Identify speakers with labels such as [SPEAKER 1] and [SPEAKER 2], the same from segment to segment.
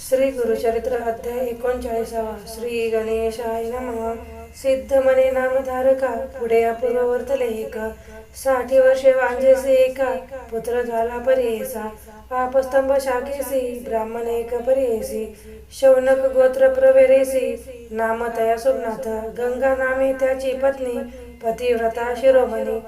[SPEAKER 1] श्री गुरुचरित्र अध्याय एकोणचाळीसावा. श्री गणेशाय नमः. सिद्ध मने नामधारका पुढे अपूर्ववर्तले एका एक साठी वर्षे वांजेसी एका पुत्र झाला परियेसा पापस्तंभ शाखेसी ब्राह्मण एक परियेसी शौनक गोत्र प्रवेरेसी नाम तया सुमनाथ गंगा नामे त्याची पत्नी पतिव्रता शिरोमणी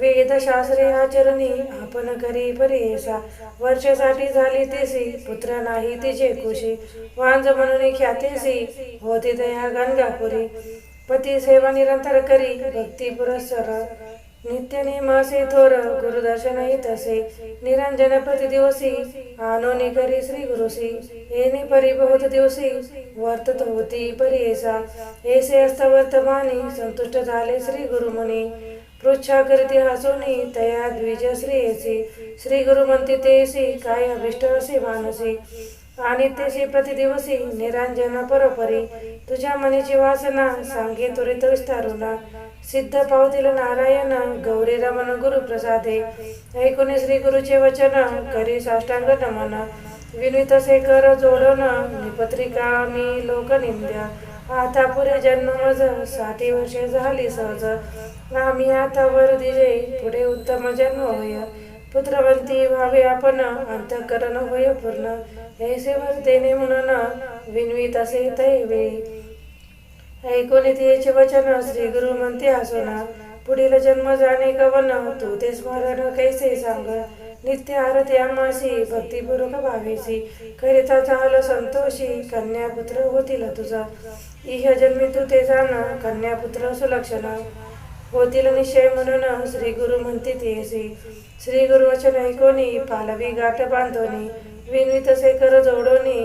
[SPEAKER 1] वेदशास्त्रे आचरणी आपण करी परियेसा वर्षासाठी झाली तेसी पुत्र नाही तिचे खुशी. वांज म्हणून ख्यातेसी होती दया गंगापुरी. पती सेवा निरंतर करी भक्ती पुरस्सर. नित्य नेमासे थोर गुरुदर्शनही तसे. निरंजन प्रतिदिवसी आनोनी करी श्री गुरुसी येणे परी बहुत दिवसी वर्तत होती परियेसा एसे असता वर्तमानी संतुष्ट झाले श्री गुरुमुनी. पृच्छा करती हसोनी तया द्विज श्रेयसी। श्री गुरु म्हणते तेसी काय अभिष्ट असे मानसी। आणि तेसी प्रतिदिवसी निरांजन परोपरी। तुझ्या मनीची वासना सांगे त्वरित विस्तारुना। सिद्ध पावतील नारायण गौरी रमण गुरु प्रसादे। ऐकून श्री गुरुचे वचन करी साष्टांग नमन। विनित से कर जोडन निपत्रिका मी लोक निंद्या आता पुरे जन्म मजसाठी वर्षे झाली सहज आम्ही आता वर दिजे पुढे उत्तम जन्म होय. पुत्रवंती व्हावे आपण अंतकरण होय पूर्ण. ऐसे वर्तेने म्हणून विनवीत असे तैवे. ऐकून तिचे वचन श्री गुरु म्हणते असोना पुढील जन्म जाणे कवन तू ते स्मरण कैसे सांग? नित्य आरती आमासी भावेसी करिता चाल संतोषी कन्यापुत्र होतील तुझा. इह जन्मी तू ते जाण कन्यापुत्र सुलक्षण. होतील निश्चय म्हणून श्री गुरु म्हणते तेसी श्री गुरु वचन ऐकोनी पालवी गाठ बांधोनी. विनवित से कर जोडोनी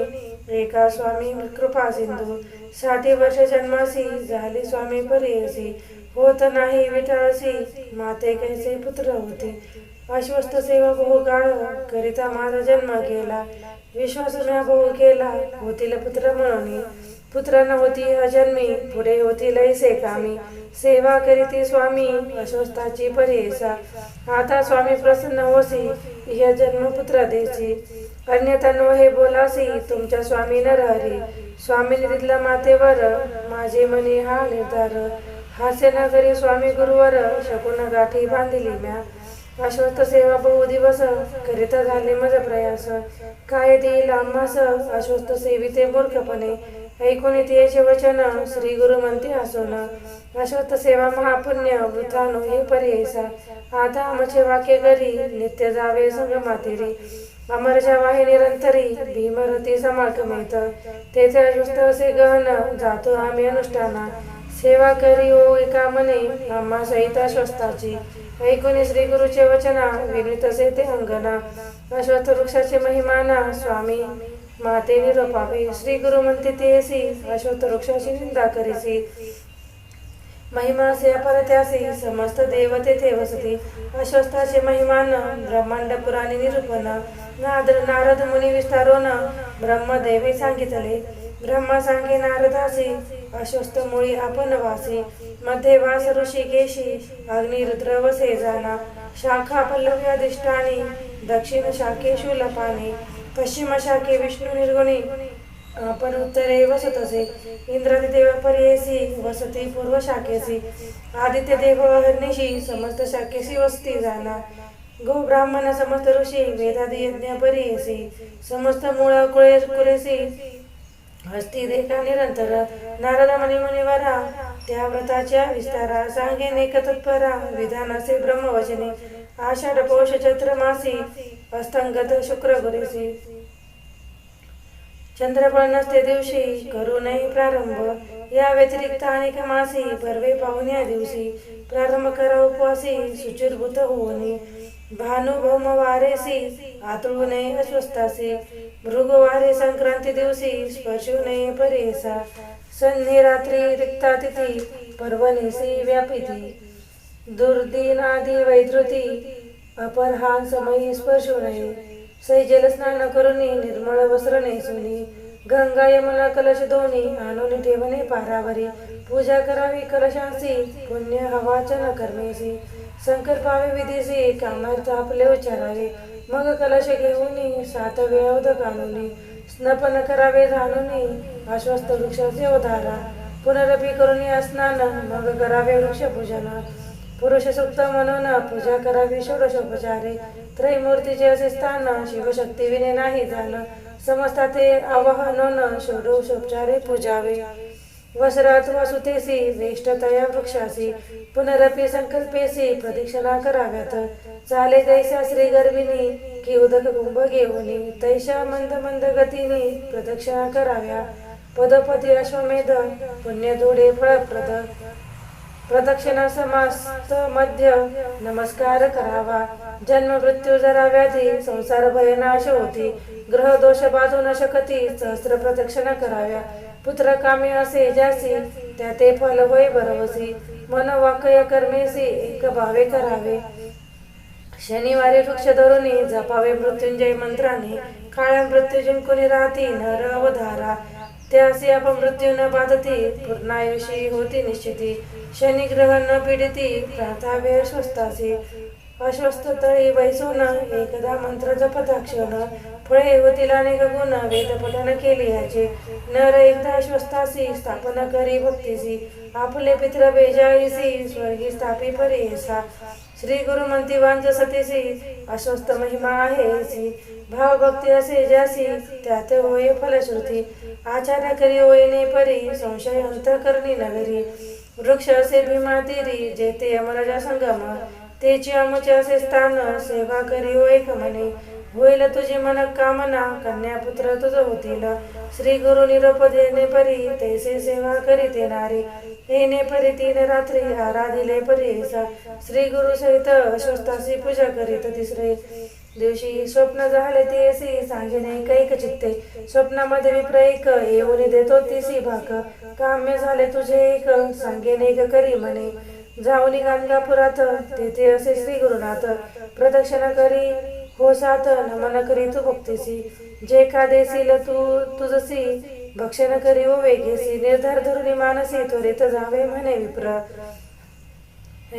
[SPEAKER 1] एका स्वामी कृपा सिंधू. साठी वर्ष जन्मासी झाली स्वामी परियसी होत नाही विठासी माते कैसे पुत्र होते. अश्वस्थ सेवा बहु काळ करिता माझा जन्म केला. विश्वास म्या बहु केला होतील पुत्र म्हणून. पुत्र न होती अजन्मी पुढे होतील ऐसे कामी. सेवा करीती स्वामी अश्वस्थाची परेसा. आता स्वामी प्रसन्न होसी ह्या जन्म पुत्र देसी. अन्यथा नो हे बोलासी तुमच्या स्वामी नराहरे स्वामी दिला मातेवर माझे मनी हा निर्धार. हास्य न करी स्वामी गुरुवर शकुन गाठी बांधिली म्या. अश्वस्थ सेवा बहु दिवस करिता झाले माझा प्रयास. काय देईल आम्हास अश्वस्थ सेविते मूर्खपणे? ऐकून त्याचे वचन श्री गुरु म्हणते असोन. अश्वस्थ सेवा महापुण्य वृथानो हे पर्यसा आता आमचे वाक्य घरी नित्य जावे संग मातेरी. अमर वाहे निरंतरी भीमरती समागमित तेथे अश्वस्थ असे गहन जातो आम्ही अनुष्ठाना. सेवा करी ओ एका मने आम्हा सहित अश्वस्ताची ऐकून श्री गुरुचे वचना विनित ते अंगना अश्वत्थ वृक्षाचे महिमाना स्वामी. माते निरोपावे. श्री गुरु म्हणते तेसी अश्वत्थ वृक्षाची निंदा करीसी. महिमा से अपरत्यासी समस्त देव तेथे वसती अश्वस्थाचे महिमान ब्रह्मांड पुराणे निरूपण. नाद नारद मुनी विस्तारोन ब्रह्मदेवी सांगितले. ब्रह्मा सांगे नारदासी अश्वस्थ मुळी आपण वासी. मध्ये वास ऋषी केशी अग्निरुद्र वसे जाना शाखा पल्लवी अधिष्ठानी दक्षिण शाखे शूलपाणी पश्चिम शाखे विष्णू निर्गुणी. आपण उत्तरे वसतसे देव पर्येसी वसती पूर्व शाखेसी. आदित्य देव हरणीशी समस्त शाखेसी वसती जाना. गो ब्राह्मण समस्त ऋषी वेदादी यज्ञ पर्येसी. समस्त मूळ कुळे कुरेसी हस्ती देखा निरंतर नारद मणी मुनिवरा त्या व्रताच्या विस्तारा सांगे नेक तत्परा विधानाचे ब्रह्मवचने आषाढ पौष चैत्र मासी अस्तंगत शुक्र गुरुसी. चंद्रफळ नसते दिवशी करू नये प्रारंभ. या व्यतिरिक्त अनेक मासी परवे पाहुण्या दिवशी प्रारंभ करा उपवासी सुचिरभूत होऊने भानुभौम वारेसी आतळू नये अस्वस्थासी. मृगवारे संक्रांती दिवशी स्पर्शू परेसा संधी रात्री रिक्ता तिथी पर्वणीसी व्यापिती. दुर्दिनादी वैद्रुती अपरहान समयी स्पर्शू सैजल स्नान जलस्नान करुनी निर्मळ वस्त्र नेसुनी गंगा यमुना कलश दोन्ही आणून ठेवणे पारावरी. पूजा करावी कलशांसी पुण्य हवाचन कर्मेसी. संकल्पावे विधीसी कामार्थ आपले उच्चारावे. मग कलश घेऊन सात वेळवद कानुनी स्नपन करावे जाणून आश्वस्त वृक्षाचे उधारा पुनरपी करून स्नान मग करावे वृक्षपूजन पुरुष सुप्त म्हणून पूजा करावी षोडशोपचारे त्रैमूर्तीचे असे स्थान शिवशक्ती विने नाही जाण. समजता ते आवाहनोन षोडशोपचारे पूजावे. वसरात वेष्टतया वृक्षासी पुनरपि संकल्पेसी प्रदक्षिणा कराव्यात. चाले तैसा श्री गर्भिणी की उदक कुंभ घेऊनी तैशा मंद मंद गतीने प्रदक्षिणा कराव्या. पदपती अश्वमेध पुण्य दोडे फळप्रद. प्रदक्षिणा समास्त मध्य नमस्कार करावा. जन्म मृत्यू जरा व्याधी संसार भयनाश होती. ग्रह दोष बाजू न शकती सहस्र प्रदक्षिणा कराव्या. पुत्र कामे असे ज्यासी त्या ते फल होय बरवसी मन वाकय कर्मेसी एक भावे करावे. शनिवारी वृक्ष धरून जपावे मृत्युंजय मंत्राने. काळ्या मृत्यू जिंकून राहती नर अवधारा. त्यासी अपमृत्यू न बाधती पूर्णायुषी होती निश्चिती. शनी ग्रह न पीडिती प्रार्थावे अस्वस्थासी. अस्वस्थ तळी वैसून एकदा मंत्र जपताक्षण फळे होतील अनेक गुण वेद केले केली याचे. नर एकदा अस्वस्थासी स्थापना करी भक्तीसी. आपले पित्र बेजाईसी स्वर्गी स्थापी परेसा. श्री गुरु म्हणती वांज सतीसी अस्वस्थ महिमा आहे भाव भक्ती असे ज्यासी त्यात होय फलश्रुती. आचार्य करी होईने परी संशय अंतकरणी नगरी. वृक्ष असे भीमा तिरी जेते अमराजा संगम. तेची अमुचे असे स्थान सेवा करी होय म्हणे होईल तुझी मन कामना कन्या पुत्र तुझ होतील. श्री गुरु निरोप देणे परी तैसे सेवा करीत येणारे येणे परी तीन रात्री आराधिले परी श्री गुरु सहित अस्वस्थासी पूजा करीत तिसरे दिवशी स्वप्न झाले तेसी सांगेने कैक चित्ते. स्वप्नामध्ये विप्रयक येऊन देतो तिसी भाग काम्य झाले तुझे एक सांगेने एक करी म्हणे जाऊनी गाणगापुरात तेथे असे श्री गुरुनाथ प्रदक्षिणा करी हो सात नमन करी तू भक्तीसी. जे का देसील तू तुझसी भक्षण करी हो वेगेसी. निर्धार धरुणी मानसी त्वरित जावे म्हणे विप्र.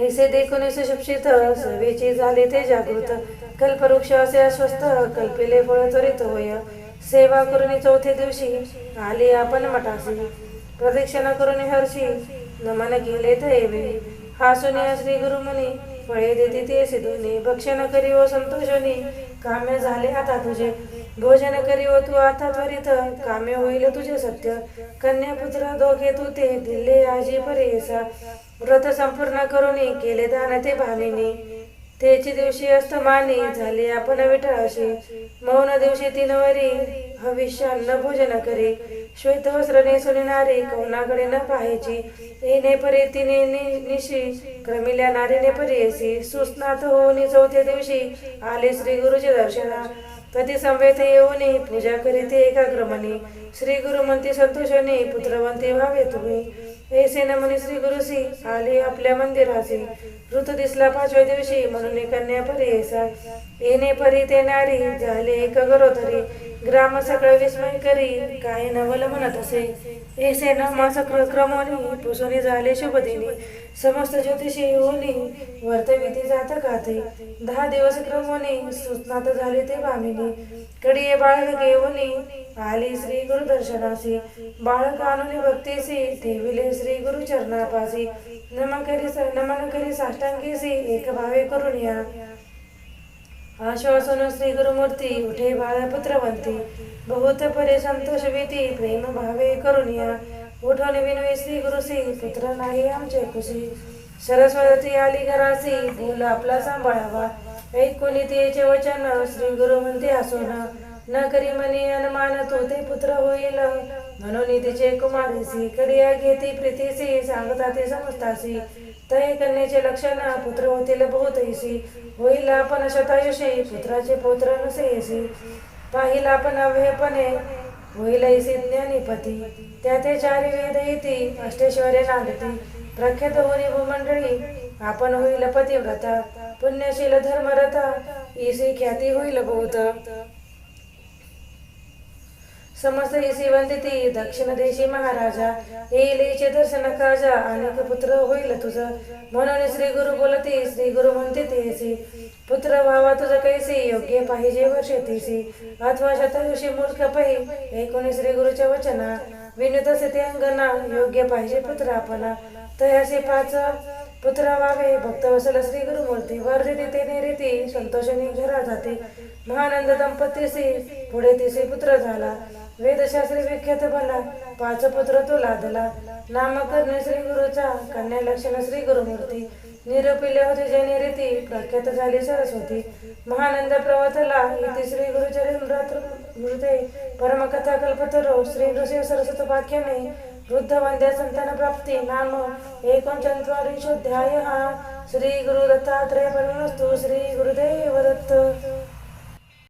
[SPEAKER 1] ऐसे देखून सुशिक्षित सवेची झाले ते जागृत. कल्पवृक्ष असे अस्वस्थ कल्पिले फळ त्वरित होय. सेवा करून चौथे दिवशी आली आपण मठासी. प्रदक्षिणा करून हर्षी नमन केले थैवे हा श्री श्री गुरुमुनी फळे देते ते सिधुनी भक्षण करी व संतोषनी काम्य झाले आता तुझे. भोजन करी व तू आता त्वरित काम्य होईल तुझे सत्य. कन्या पुत्र दोघे तू ते दिले आजी परेसा. व्रत संपूर्ण करून केले दान ते भामिनी तेची दिवशी अस्तमानी झाले आपण विठळाशी मौन दिवशी तीन वरी हविष्यान्न भोजन करी. श्वेत वस्त्र नेसुनी नारी कोणाकडे न पाहायची येणे परी तिने नि- निशी क्रमिल्या नारीने परीयसी सुस्नात होऊन चौथ्या दिवशी आले श्री गुरुचे दर्शना कधी संवेत येऊन पूजा करीते एकाग्रमणी श्री गुरु म्हणते संतोषाने पुत्रवंती व्हावे तुम्ही. ऐसे नमनी श्री गुरुसी आले आपल्या मंदिरासी ऋतू दिसला पाचव्या दिवशी म्हणून कन्या परी येसा येणे परी ते नारी झाले एक गरोधरी ग्राम सगळं विस्मय करी काय नवल म्हणत असे. ऐसे नामा मास क्रमोनी पुसोनी झाले शुभदिनी. समस्त ज्योतिषी होनी वर्तविती जात गाते. दहा दिवस क्रमोनी सुस्नात झाले ते भामिनी कडिये बाळक घेऊनी आली श्री गुरु दर्शनासी. बाळक आणून भक्तीसी ठेविले श्री गुरु चरणापासी. नमन करी नमन करी साष्टांगीसी एक भावे करून या आश्वासन श्री गुरुमूर्ती उठे बाळ पुत्रवंती बहुत परे संतोष भीती प्रेम भावे करून या उठवणे विनवी श्री गुरुसी पुत्र नाही आमचे खुशी. सरस्वती आली घरासी बोल आपला सांभाळावा. ऐकून तेचे वचन श्री गुरु म्हणते असून. न करी मनी अनुमान तो ते पुत्र होईल. म्हणून तिचे कुमारीसी कडिया घेती प्रीतीसी सांगता ते समजतासी तय कन्याचे लक्षण पुत्र होतील बहुतैसी होईल आपण शतायुषी पुत्राचे पौत्र नसेसी पाहिला आपण अव्ययपणे होईल ऐसी ज्ञानीपती त्या ते चारी वेद येती अष्टेश्वरे नांदती। प्रख्यात होणी भूमंडळी आपण होईल पतिव्रता। पुण्यशील धर्मरथा ईसी ख्याती होईल बहुत। समस्त इसी वंदिती दक्षिण देशी महाराजा येईलीचे दर्शन काजा अनेक पुत्र होईल तुझं. म्हणून श्री गुरु बोलते श्री गुरु म्हणते तेसी पुत्र व्हावा तुझं कैसी योग्य पाहिजे वर्षेतीसी अथवा शतयुषी मूर्ख पै ऐकून श्री गुरुच्या वचना. विनुत ते अंगना योग्य पाहिजे पुत्र आपला तयासी पाच पुत्र व्हावे भक्त वसल श्री गुरुमूर्ती वर्धिती ते निरीती संतोषाने घरा जाते. महानंद दंपतीसी पुढे तिसी पुत्र झाला. वेदशास्त्री विख्यात भला पाच पुत्र तो लादला. नामकरण श्री गुरुचा कन्या लक्षण श्री गुरुमूर्ती. निरूपिले होते जैनी रीती प्रख्यात झाली सरस्वती. महानंद प्रवतला इति श्री गुरुचरित्र मृते परमकथा कल्पतरो श्री नृसिंह सरस्वत वाक्याने वृद्ध वंद्या संतान प्राप्ती नाम एकोणचत्वारिंशोध्याय श्री गुरु दत्तात्रय परमस्तु श्री गुरुदेव दत्त